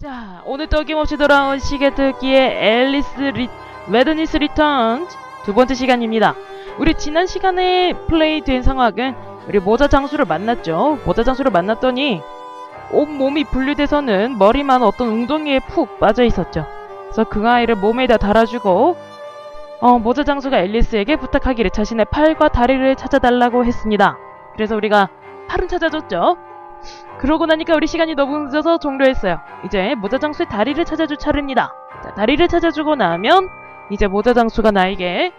자, 오늘 또 어김없이 돌아온 시계듣기의 앨리스 리, 매드니스 리턴 두 번째 시간입니다. 우리 지난 시간에 플레이된 상황은 우리 모자 장수를 만났죠. 모자 장수를 만났더니 온몸이 분리돼서는 머리만 어떤 웅덩이에 푹 빠져 있었죠. 그래서 그 아이를 몸에다 달아주고 어, 모자 장수가 앨리스에게 부탁하기를 자신의 팔과 다리를 찾아달라고 했습니다. 그래서 우리가 팔은 찾아줬죠. 그러고 나니까 우리 시간이 너무 늦어서 종료했어요. 이제 모자장수의 다리를 찾아줄 차례입니다. 자, 다리를 찾아주고 나면 이제 모자장수가 나에게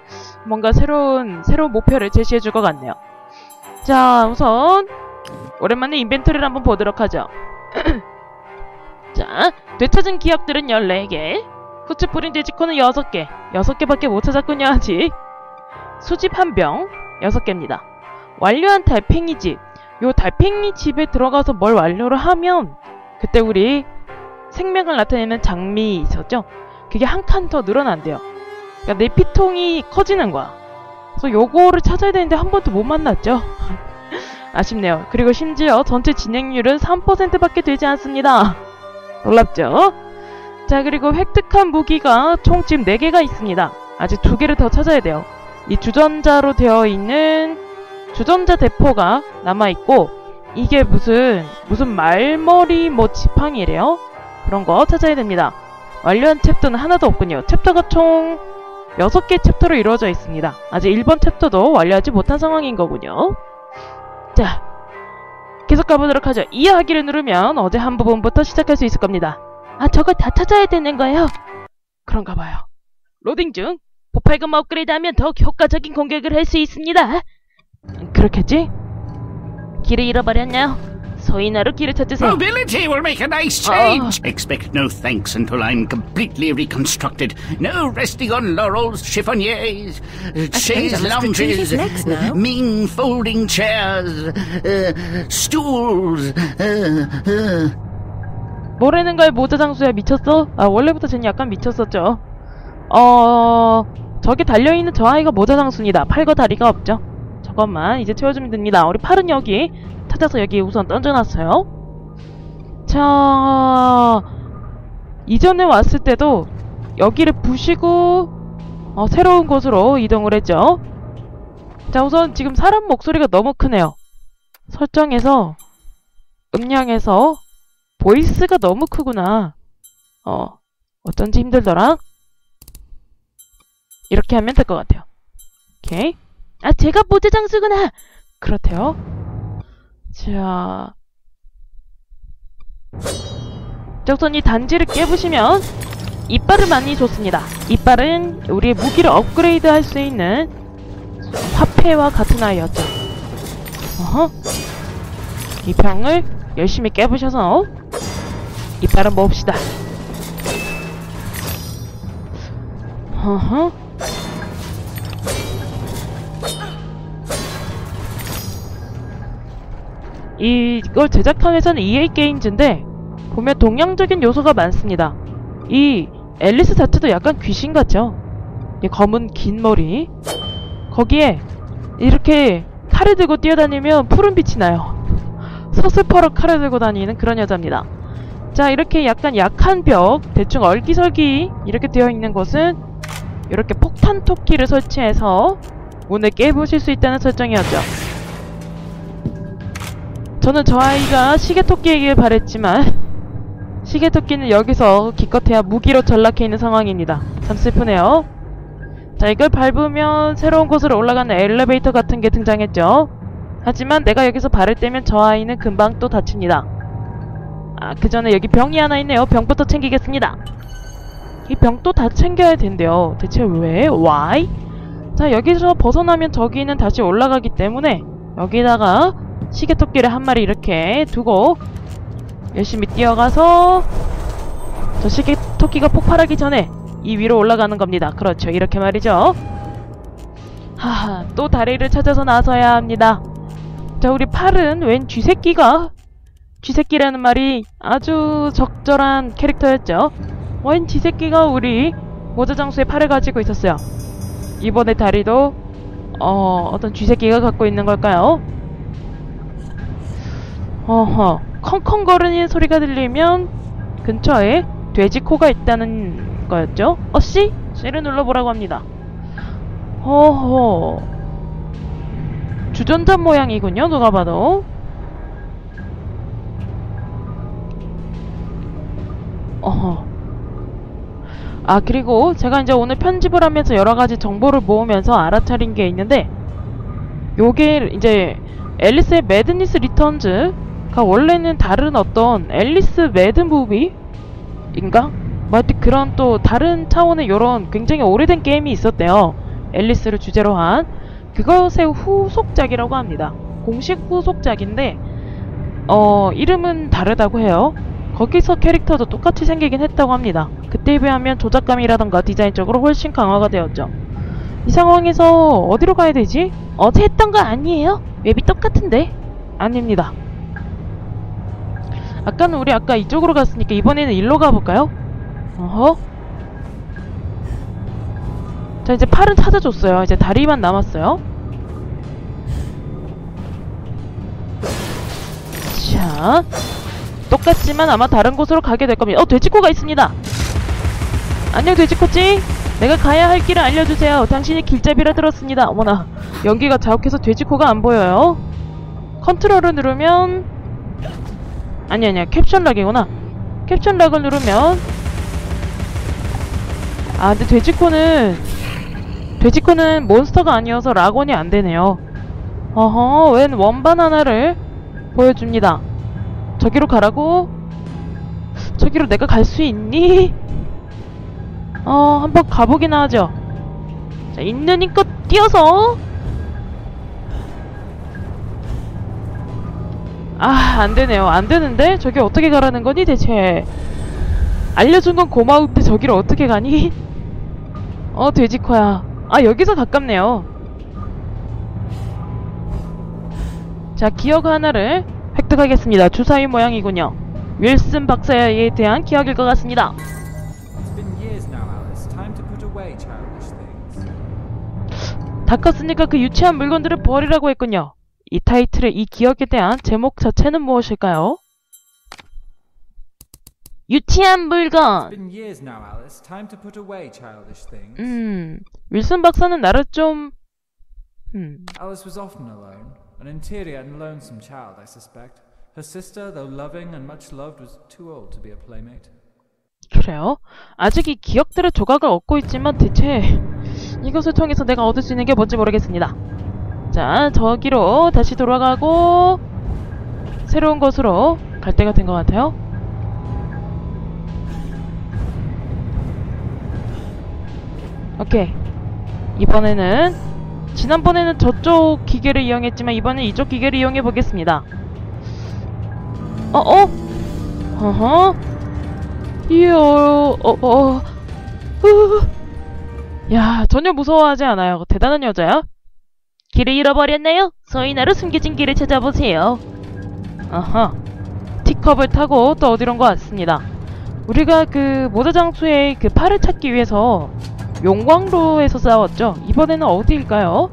뭔가 새로운 새로운 목표를 제시해 줄 것 같네요. 자, 우선 오랜만에 인벤토리를 한번 보도록 하죠. 자, 되찾은 기억들은 14개, 후추 뿌린 돼지코는 6개, 6개밖에 못 찾았군요, 아직. 수집 한 병, 6개입니다. 완료한 달팽이 집, 요 달팽이 집에 들어가서 뭘 완료를 하면 그때 우리 생명을 나타내는 장미 있었죠? 그게 한 칸 더 늘어난대요. 그러니까 내 피통이 커지는 거야. 그래서 요거를 찾아야 되는데 한 번도 못 만났죠? 아쉽네요. 그리고 심지어 전체 진행률은 3%밖에 되지 않습니다. 놀랍죠? 자, 그리고 획득한 무기가 총 지금 4개가 있습니다. 아직 2개를 더 찾아야 돼요. 이 주전자로 되어 있는 주전자 대포가 남아있고 이게 무슨 무슨 말머리 뭐 지팡이래요? 그런 거 찾아야 됩니다. 완료한 챕터는 하나도 없군요. 챕터가 총 6개 챕터로 이루어져 있습니다. 아직 1번 챕터도 완료하지 못한 상황인 거군요. 자, 계속 가보도록 하죠. 이해하기를 누르면 어제 한 부분부터 시작할 수 있을 겁니다. 아, 저걸 다 찾아야 되는 거예요? 그런가 봐요. 로딩 중. 보팔금 업그레이드 하면 더욱 효과적인 공격을 할 수 있습니다. 그렇겠지? 길을 잃어버렸나요? 소인하로 길을 찾으세요. Mobility will make a nice change. Expect no thanks until I'm completely reconstructed. No resting on laurels, chiffoniers, uh, chaise lounges, mean folding chairs, uh, stools. Uh, uh. 뭐라는 거야 모자 장수야 미쳤어? 아 원래부터 쟤는 약간 미쳤었죠. 어 저기 달려있는 저 아이가 모자 장수입니다. 팔과 다리가 없죠. 저것만 이제 채워주면 됩니다. 우리 팔은 여기 찾아서 여기 우선 던져놨어요. 자 이전에 왔을 때도 여기를 부시고 어, 새로운 곳으로 이동을 했죠. 자 우선 지금 사람 목소리가 너무 크네요. 설정에서 음량에서 보이스가 너무 크구나. 어, 어쩐지 힘들더라. 이렇게 하면 될 것 같아요. 오케이. 아, 제가 모자 장수구나! 그렇대요. 자. 적선이 단지를 깨부시면 이빨을 많이 줬습니다. 이빨은 우리의 무기를 업그레이드 할 수 있는 화폐와 같은 아이였죠. 어허. 이 병을 열심히 깨부셔서 이빨은 모읍시다. 허허. 이걸 제작한 회사는 EA 게임즈인데 보면 동양적인 요소가 많습니다. 이 앨리스 자체도 약간 귀신 같죠? 이 검은 긴 머리 거기에 이렇게 칼을 들고 뛰어다니면 푸른 빛이 나요. 서슬퍼러 칼을 들고 다니는 그런 여자입니다. 자 이렇게 약간 약한 벽 대충 얼기설기 이렇게 되어 있는 곳은 이렇게 폭탄 토끼를 설치해서 문을 깨부실 수 있다는 설정이었죠. 저는 저 아이가 시계토끼이길 바랬지만 시계토끼는 여기서 기껏해야 무기로 전락해 있는 상황입니다. 참 슬프네요. 자 이걸 밟으면 새로운 곳으로 올라가는 엘리베이터 같은 게 등장했죠. 하지만 내가 여기서 발을 떼면 저 아이는 금방 또 다칩니다. 아, 그 전에 여기 병이 하나 있네요. 병부터 챙기겠습니다. 이 병 또 다 챙겨야 된대요. 대체 왜? Why? 자, 여기서 벗어나면 저기는 다시 올라가기 때문에 여기다가 시계토끼를 한 마리 이렇게 두고 열심히 뛰어가서 저 시계토끼가 폭발하기 전에 이 위로 올라가는 겁니다. 그렇죠. 이렇게 말이죠. 하하, 또 다리를 찾아서 나서야 합니다. 자, 우리 팔은 웬 쥐새끼가? 쥐새끼라는 말이 아주 적절한 캐릭터였죠. 웬 쥐새끼가 우리 모자장수의 팔을 가지고 있었어요. 이번에 다리도 어, 어떤 쥐새끼가 갖고 있는 걸까요? 어허, 컹컹거리는 소리가 들리면 그 근처에 돼지 코가 있다는 거였죠? 어, 씨? 씨를 눌러보라고 합니다. 허허. 주전자 모양이군요, 누가 봐도. 어허. 아, 그리고 제가 이제 오늘 편집을 하면서 여러 가지 정보를 모으면서 알아차린 게 있는데, 요게 이제 앨리스의 매드니스 리턴즈 가 원래는 다른 어떤 앨리스 매드 무비인가? 뭐 하여튼 그런 또 다른 차원의 요런 굉장히 오래된 게임이 있었대요. 앨리스를 주제로 한 그것의 후속작이라고 합니다. 공식 후속작인데 어 이름은 다르다고 해요. 거기서 캐릭터도 똑같이 생기긴 했다고 합니다. 그때에 비하면 조작감이라던가 디자인적으로 훨씬 강화가 되었죠. 이 상황에서 어디로 가야 되지? 어제 했던 거 아니에요? 맵이 똑같은데? 아닙니다. 아까는 우리 아까 이쪽으로 갔으니까 이번에는 일로 가볼까요? 어허. 자, 이제 팔은 찾아줬어요. 이제 다리만 남았어요. 자. 똑같지만 아마 다른 곳으로 가게 될 겁니다. 어, 돼지코가 있습니다. 안녕, 돼지코찌. 내가 가야 할 길을 알려주세요. 당신이 길잡이라 들었습니다. 어머나. 연기가 자욱해서 돼지코가 안 보여요. 컨트롤을 누르면 아니 아니야 캡션 락이구나. 캡션 락을 누르면 아 근데 돼지코는 돼지코는 몬스터가 아니어서 락원이 안 되네요. 어허 웬 원반 하나를 보여줍니다. 저기로 가라고? 저기로 내가 갈 수 있니? 어 한번 가보긴 하죠. 자 있는 힘껏 뛰어서 아 안되네요. 안되는데? 저기 어떻게 가라는 거니? 대체 알려준 건 고마운데 저기를 어떻게 가니? 어 돼지코야. 아 여기서 가깝네요. 자 기억 하나를 획득하겠습니다. 주사위 모양이군요. 윌슨 박사에 대한 기억일 것 같습니다. 다 컸으니까 그 유치한 물건들을 버리라고 했군요 이 타이틀의 이 기억에 대한 제목 자체는 무엇일까요? 유치한 물건. 음, 윌슨 박사는 나를 좀, 음, Alice was often alone, an interior and lonesome child, I suspect. Her sister, though loving and much loved, was too old to be a playmate. 그래요? 아직 이 기억들의 조각을 얻고 있지만 대체 이것을 통해서 내가 얻을 수 있는 게 뭔지 모르겠습니다. 자, 저기로 다시 돌아가고 새로운 곳으로 갈 때가 된 것 같아요. 오케이. 이번에는 지난번에는 저쪽 기계를 이용했지만 이번엔 이쪽 기계를 이용해 보겠습니다. 어, 어? 어허? 이야, 어, 어, 으. 야, 전혀 무서워하지 않아요. 대단한 여자야. 길을 잃어버렸나요? 서인하로 숨겨진 길을 찾아보세요. 아하. 티컵을 타고 또 어디론 것 같습니다. 우리가 그 모자장수의 그 팔을 찾기 위해서 용광로에서 싸웠죠. 이번에는 어디일까요?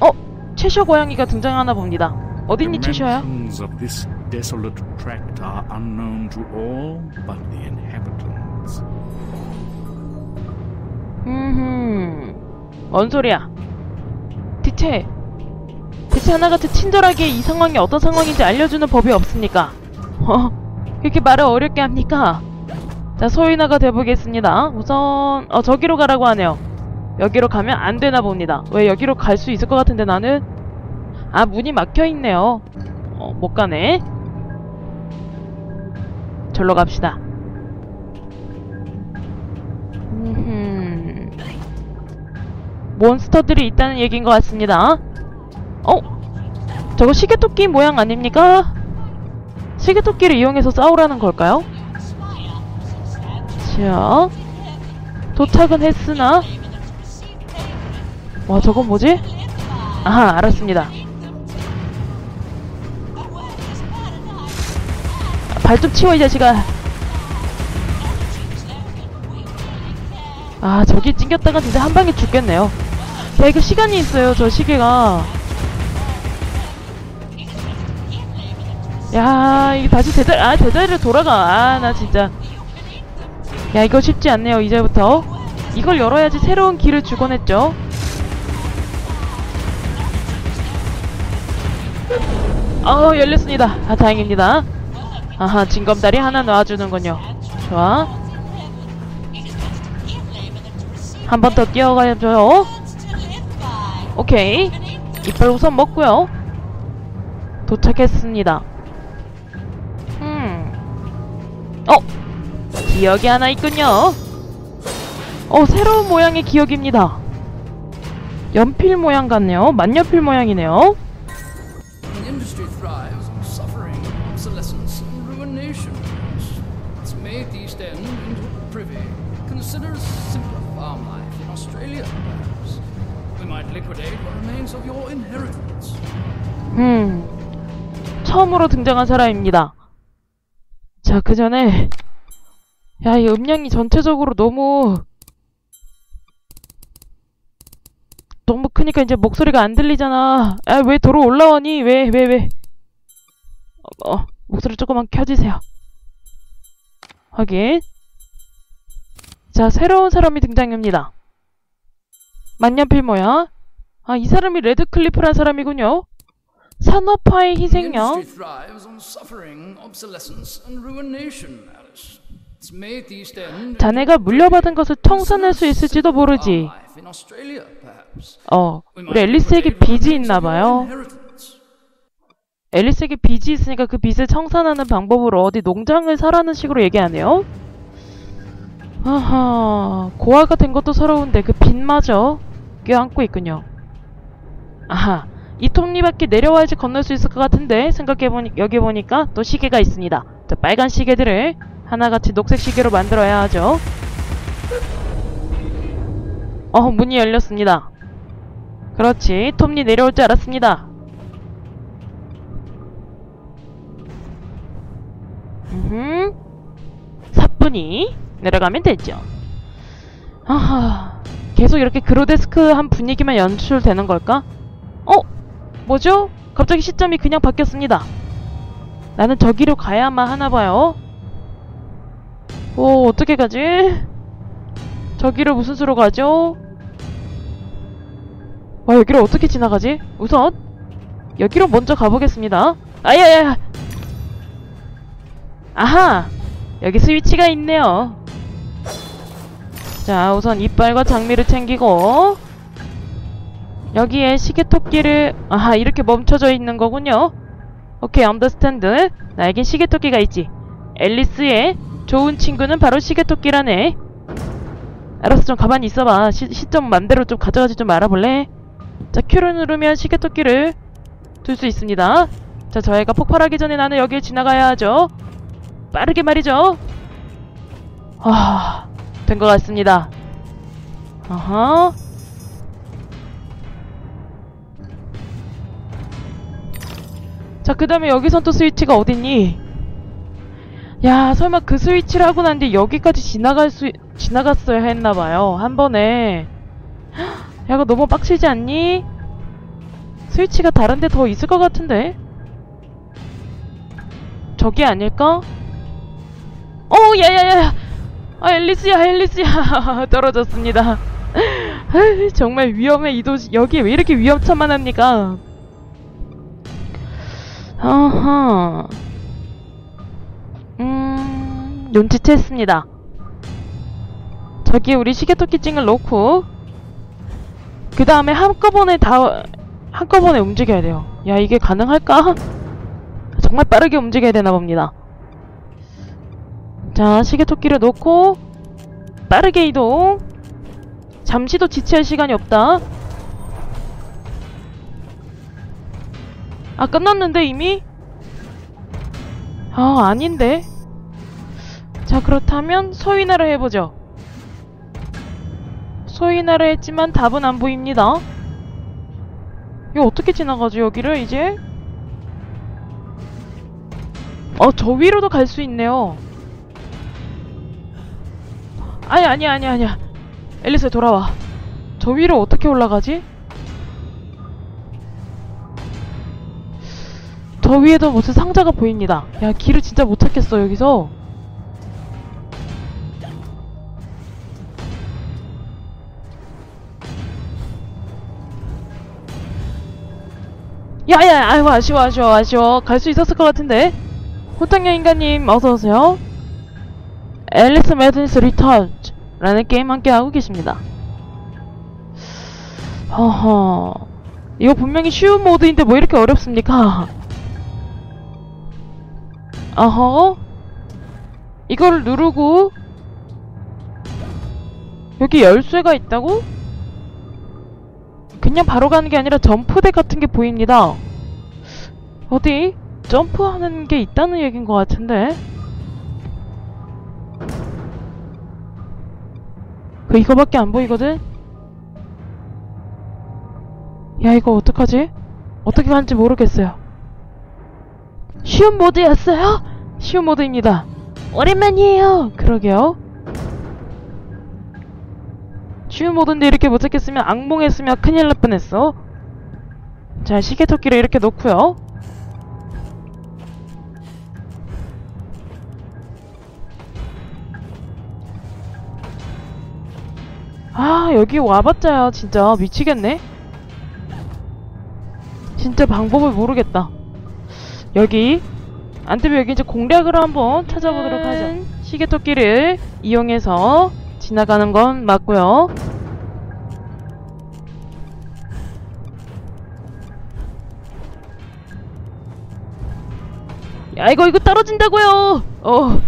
어? 채셔 고양이가 등장하나 봅니다. 어딨니 채셔야? dimensions of this desolate tract are unknown to all but the inhabitants. 음, 뭔 소리야? 대체, 대체 하나같이 친절하게 이 상황이 어떤 상황인지 알려주는 법이 없습니까? 어, 그렇게 말을 어렵게 합니까? 자, 소인화가 돼보겠습니다. 우선, 어, 저기로 가라고 하네요. 여기로 가면 안 되나 봅니다. 왜 여기로 갈 수 있을 것 같은데 나는? 아, 문이 막혀 있네요. 어, 못 가네. 절로 갑시다. 음흠. 몬스터들이 있다는 얘기인 것 같습니다. 어? 저거 시계토끼 모양 아닙니까? 시계토끼를 이용해서 싸우라는 걸까요? 자, 도착은 했으나 와 저건 뭐지? 아하 알았습니다. 발좀 치워 이 자식아. 아 저기 찡겼다가 진짜 한 방에 죽겠네요. 야 이거 시간이 있어요 저 시계가. 야, 이게 다시 제자리, 아, 제자리로 돌아가. 아, 나 진짜. 야, 이거 쉽지 않네요, 이제부터. 이걸 열어야지 새로운 길을 주곤 했죠. 어, 열렸습니다. 아, 다행입니다. 아하, 징검다리 하나 놔주는군요. 좋아. 한 번 더 뛰어가야죠. 오케이. 이빨 우선 먹고요. 도착했습니다. 음. 어! 기억이 하나 있군요. 어, 새로운 모양의 기억입니다. 연필 모양 같네요. 만년필 모양이네요. 음. 처음으로 등장한 사람입니다. 자, 그 전에 야, 이 음량이 전체적으로 너무 너무 크니까 이제 목소리가 안 들리잖아. 아, 왜 도로 올라오니? 왜, 왜, 왜? 어, 어, 목소리 조금만 켜주세요. 확인. 자, 새로운 사람이 등장합니다. 만년필 모양. 아, 이 사람이 레드클리프란 사람이군요. 산업화의 희생양. 자네가 물려받은 것을 청산할 수 있을지도 모르지. 어, 우리 앨리스에게 빚이 있나 봐요. 앨리스에게 빚이 있으니까 그 빚을 청산하는 방법으로 어디 농장을 사라는 식으로 얘기하네요. 아하, 고아가 된 것도 서러운데 그 빚마저 껴안고 있군요. 아하, 이 톱니바퀴 내려와야지 건널 수 있을 것 같은데 생각해보니 여기 보니까 또 시계가 있습니다. 저 빨간 시계들을 하나같이 녹색 시계로 만들어야 하죠. 어, 문이 열렸습니다. 그렇지, 톱니 내려올 줄 알았습니다. 음, 사뿐히 내려가면 되죠. 아하, 계속 이렇게 그로데스크한 분위기만 연출되는 걸까? 어? 뭐죠? 갑자기 시점이 그냥 바뀌었습니다. 나는 저기로 가야만 하나 봐요. 오, 어떻게 가지? 저기를 무슨 수로 가죠? 와, 여기를 어떻게 지나가지? 우선 여기로 먼저 가보겠습니다. 아야야야! 아하! 여기 스위치가 있네요. 자, 우선 이빨과 장미를 챙기고 여기에 시계토끼를 아하, 이렇게 멈춰져 있는 거군요. 오케이, 언더스탠드. 나에겐 시계토끼가 있지. 앨리스의 좋은 친구는 바로 시계토끼라네. 알았어, 좀 가만히 있어봐. 시, 시점 맘대로 좀 가져가지 좀 알아볼래? 자, Q를 누르면 시계토끼를 둘 수 있습니다. 자, 저희가 폭발하기 전에 나는 여길 지나가야 하죠. 빠르게 말이죠. 아, 된 것 같습니다. 아하. 자, 그 다음에 여기선 또 스위치가 어딨니? 야, 설마 그 스위치를 하고 난 뒤 여기까지 지나갈 수, 지나갔어야 했나봐요. 한 번에. 야, 이거 너무 빡치지 않니? 스위치가 다른 데 더 있을 것 같은데? 저기 아닐까? 어, 야야야! 아, 앨리스야, 앨리스야! 떨어졌습니다. 정말 위험해, 이 도시. 여기 왜 이렇게 위험천만합니까? 어허. 음, 눈치챘습니다. 저기 우리 시계토끼증을 놓고, 그 다음에 한꺼번에 다, 한꺼번에 움직여야 돼요. 야, 이게 가능할까? 정말 빠르게 움직여야 되나 봅니다. 자, 시계토끼를 놓고 빠르게 이동. 잠시도 지체할 시간이 없다. 아, 끝났는데 이미? 아, 아닌데. 자, 그렇다면 소위나를 해보죠. 소위나를 했지만 답은 안 보입니다. 이거 어떻게 지나가죠, 여기를 이제? 어, 저 위로도 갈 수 있네요. 아니, 아니, 아니, 아니야. 앨리스 돌아와. 저 위로 어떻게 올라가지? 저 위에도 무슨 상자가 보입니다. 야, 길을 진짜 못 찾겠어, 여기서. 야, 야, 아이고, 아쉬워, 아쉬워, 아쉬워. 갈 수 있었을 것 같은데. 호탕여 인간님, 어서오세요. 앨리스 매드니스 리턴즈 라는 게임 함께 하고 계십니다. 허허. 이거 분명히 쉬운 모드인데 뭐 이렇게 어렵습니까? 어허. 이거를 누르고 여기 열쇠가 있다고? 그냥 바로 가는 게 아니라 점프대 같은 게 보입니다. 어디? 점프하는 게 있다는 얘기인 것 같은데? 그 이거밖에 안 보이거든? 야 이거 어떡하지? 어떻게 가는지 모르겠어요 쉬운 모드였어요? 쉬운 모드입니다. 오랜만이에요. 그러게요. 쉬운 모드인데 이렇게 못 찾겠으면 악몽했으면 큰일 날 뻔했어. 자 시계토끼를 이렇게 놓고요. 아 여기 와봤자야 진짜 미치겠네. 진짜 방법을 모르겠다 여기 안되면 여기 이제 공략을 한번 찾아보도록 하죠. 시계토끼를 이용해서 지나가는 건 맞고요. 야 이거 이거 떨어진다고요! 어.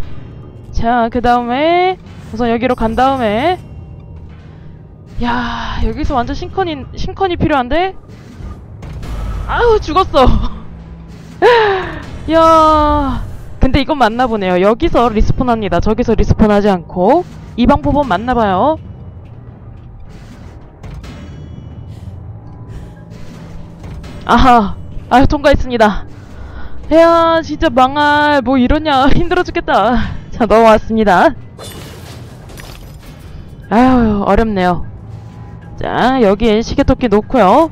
어자그 다음에 우선 여기로 간 다음에 야 여기서 완전 신컨이 신컨이 필요한데? 아우 죽었어 야 근데 이건 맞나 보네요. 여기서 리스폰합니다. 저기서 리스폰하지 않고. 이 방법은 맞나 봐요. 아하 아유 통과했습니다. 야 진짜 망할 뭐 이러냐. 힘들어 죽겠다. 자 넘어왔습니다. 아유 어렵네요. 자 여기에 시계토끼 놓고요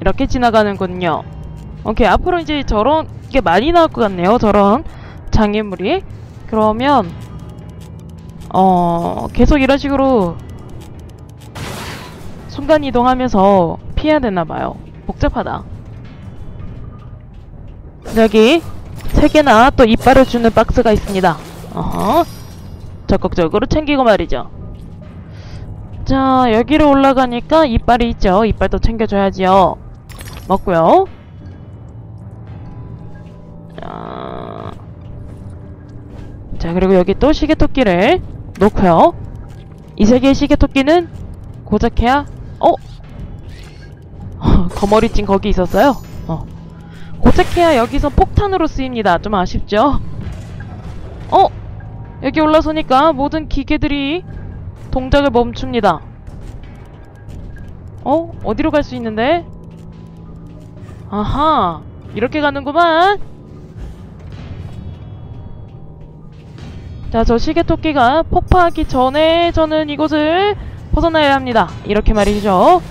이렇게 지나가는군요. 오케이 앞으로 이제 저런 게 많이 나올 것 같네요 저런 장애물이. 그러면 어 계속 이런 식으로 순간 이동하면서 피해야 되나봐요. 복잡하다. 여기 세 개나 또 이빨을 주는 박스가 있습니다. 어허. 적극적으로 챙기고 말이죠. 자 여기로 올라가니까 이빨이 있죠. 이빨도 챙겨줘야지요 먹고요 자, 자 그리고 여기 또 시계토끼를 놓고요 이세 개의 시계토끼는 고작해야 어? 거머리찡 거기 있었어요? 어. 고작해야 여기서 폭탄으로 쓰입니다 좀 아쉽죠? 어? 여기 올라서니까 모든 기계들이 동작을 멈춥니다. 어? 어디로 갈 수 있는데? 아하 이렇게 가는구만. 자 저 시계토끼가 폭파하기 전에 저는 이곳을 벗어나야 합니다. 이렇게 말이죠.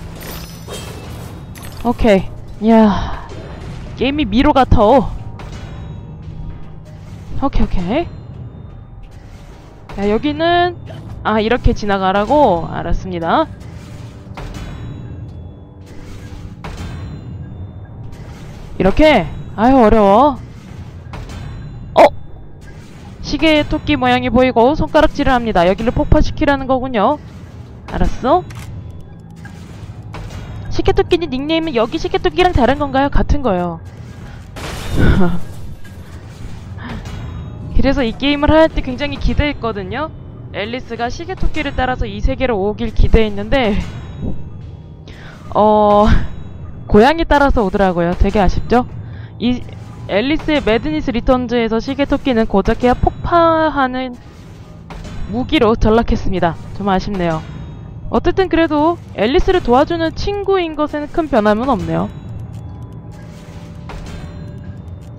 오케이. 이야 게임이 미로 같아. 오케이 오케이. 자 여기는 아 이렇게 지나가라고? 알았습니다 이렇게? 아유 어려워 어! 시계 토끼 모양이 보이고 손가락질을 합니다 여기를 폭파시키라는 거군요 알았어? 시계토끼는 닉네임은 여기 시계토끼랑 다른 건가요? 같은 거요 그래서 이 게임을 할 때 굉장히 기대했거든요 앨리스가 시계토끼를 따라서 이 세계로 오길 기대했는데 어... 고양이 따라서 오더라고요. 되게 아쉽죠? 이 앨리스의 매드니스 리턴즈에서 시계 토끼는 고작해야 폭파하는 무기로 전락했습니다. 좀 아쉽네요. 어쨌든 그래도 앨리스를 도와주는 친구인 것에는 큰 변함은 없네요.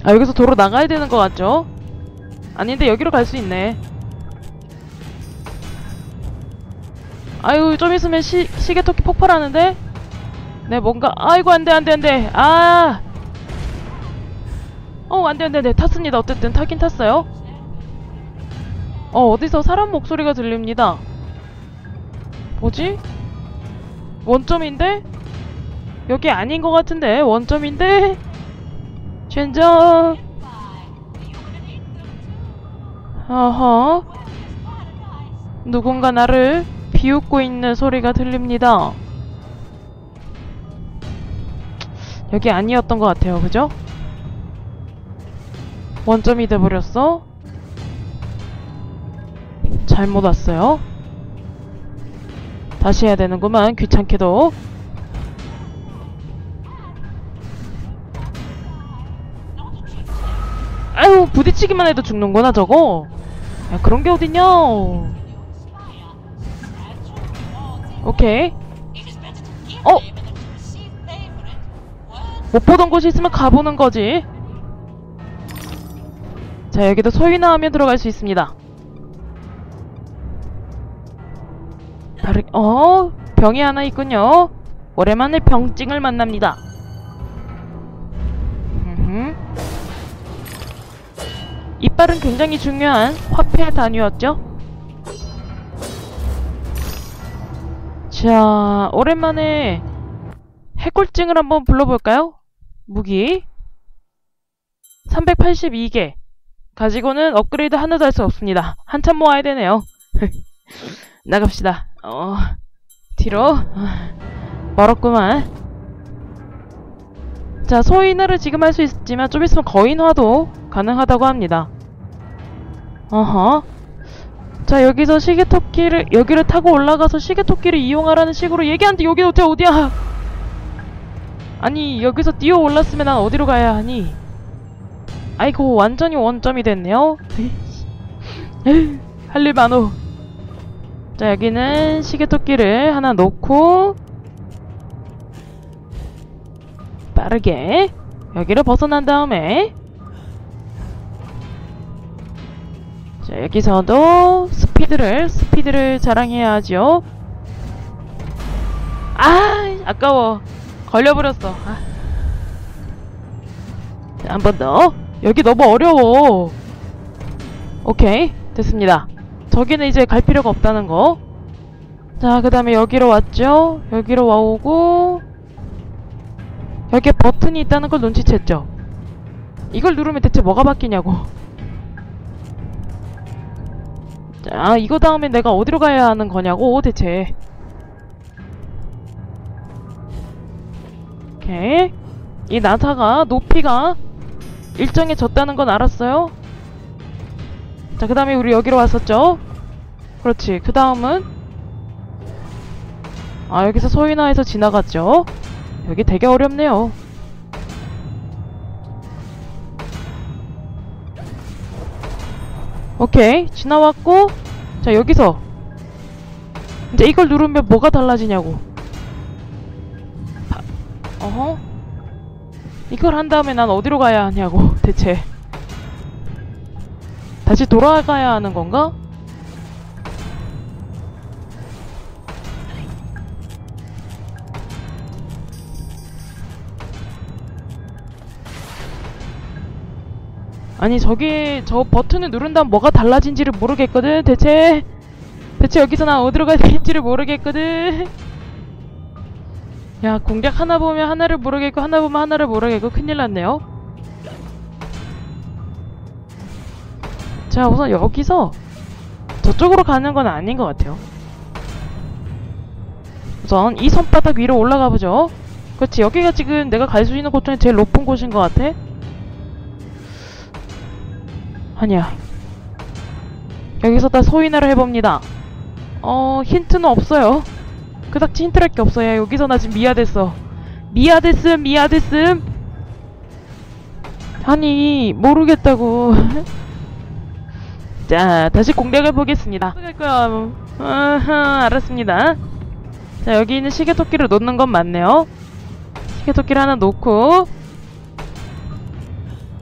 아 여기서 도로 나가야 되는 것 같죠? 아닌데 여기로 갈 수 있네. 아유 좀 있으면 시, 시계 토끼 폭발하는데? 네, 뭔가, 아이고, 안 돼, 안 돼, 안 돼. 아! 어, 안 돼, 안 돼, 안 돼. 탔습니다. 어쨌든, 타긴 탔어요. 어, 어디서 사람 목소리가 들립니다. 뭐지? 원점인데? 여기 아닌 것 같은데? 원점인데? 젠장. 어허. 누군가 나를 비웃고 있는 소리가 들립니다. 여기 아니었던 것 같아요, 그죠? 원점이 돼버렸어? 잘못 왔어요. 다시 해야 되는구만, 귀찮게도. 아유, 부딪히기만 해도 죽는구나, 저거. 야, 그런 게 어딨냐. 오케이. 어? 못 보던 곳이 있으면 가보는 거지. 자, 여기도 소위나 하면 들어갈 수 있습니다. 다르, 어? 병이 하나 있군요. 오랜만에 병증을 만납니다. 이빨은 굉장히 중요한 화폐 단위였죠. 자, 오랜만에 해골증을 한번 불러볼까요? 무기 382개 가지고는 업그레이드 하나도 할 수 없습니다. 한참 모아야 되네요. 나갑시다. 어, 뒤로 멀었구만. 자, 소인화를 지금 할 수 있지만 좀 있으면 거인화도 가능하다고 합니다. 어허. 자, 여기서 시계토끼를 여기를 타고 올라가서 시계토끼를 이용하라는 식으로 얘기하는데 여기 도대체 어디야? 아니, 여기서 뛰어 올랐으면 난 어디로 가야 하니? 아이고, 완전히 원점이 됐네요. 할 일 많어. 자, 여기는 시계토끼를 하나 놓고 빠르게 여기를 벗어난 다음에 자, 여기서도 스피드를 스피드를 자랑해야 하죠. 아, 아까워. 걸려버렸어. 아. 한번 더. 여기 너무 어려워. 오케이. 됐습니다. 저기는 이제 갈 필요가 없다는 거. 자, 그 다음에 여기로 왔죠? 여기로 와오고, 여기에 버튼이 있다는 걸 눈치챘죠? 이걸 누르면 대체 뭐가 바뀌냐고. 자, 이거 다음에 내가 어디로 가야 하는 거냐고, 대체. 오케이. 이 나사가 높이가 일정해졌다는 건 알았어요? 자, 그 다음에 우리 여기로 왔었죠? 그렇지. 그 다음은 아, 여기서 소인화해서 지나갔죠? 여기 되게 어렵네요. 오케이. 지나왔고 자, 여기서 이제 이걸 누르면 뭐가 달라지냐고. 바, 어허? 이걸 한 다음에 난 어디로 가야 하냐고, 대체. 다시 돌아가야 하는 건가? 아니 저기 저 버튼을 누른 다음 뭐가 달라진지를 모르겠거든 대체 대체 여기서 난 어디로 가야 되는지를 모르겠거든 야 공략 하나 보면 하나를 모르겠고 하나 보면 하나를 모르겠고 큰일 났네요. 자 우선 여기서 저쪽으로 가는 건 아닌 것 같아요. 우선 이 손바닥 위로 올라가 보죠. 그렇지 여기가 지금 내가 갈 수 있는 곳 중에 제일 높은 곳인 것 같아. 아니야. 여기서 다 소인화를 해봅니다. 어 힌트는 없어요 그닥 힌트랄 게 없어요. 여기서 나 지금 미아됐어 미아됐음 미아됐음. 아니 모르겠다고. 자 다시 공략을 보겠습니다. 갈 거야. 아하 알았습니다. 자 여기 있는 시계토끼를 놓는 건 맞네요. 시계토끼를 하나 놓고.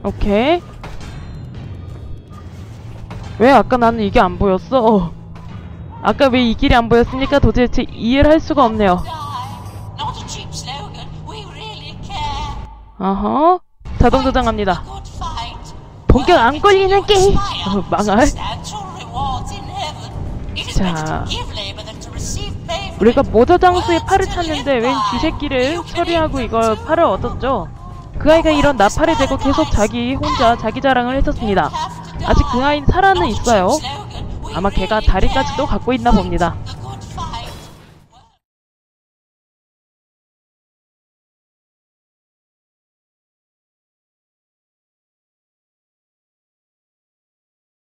오케이. 왜 아까 나는 이게 안 보였어? 아까 왜 이 길이 안 보였습니까? 도대체 이해를 할 수가 없네요. 어허. 자동 저장합니다. 본격 안 걸리는 게임. 어, 망할. 자, 우리가 모더 장수의 팔을 찾는데 웬 쥐새끼를 처리하고 이걸 팔을 얻었죠. 그 아이가 이런 나팔이 되고 계속 자기 혼자 자기 자랑을 했었습니다. 아직 그 아이는 살아는 있어요. 아마 걔가 다리까지도 갖고 있나 봅니다.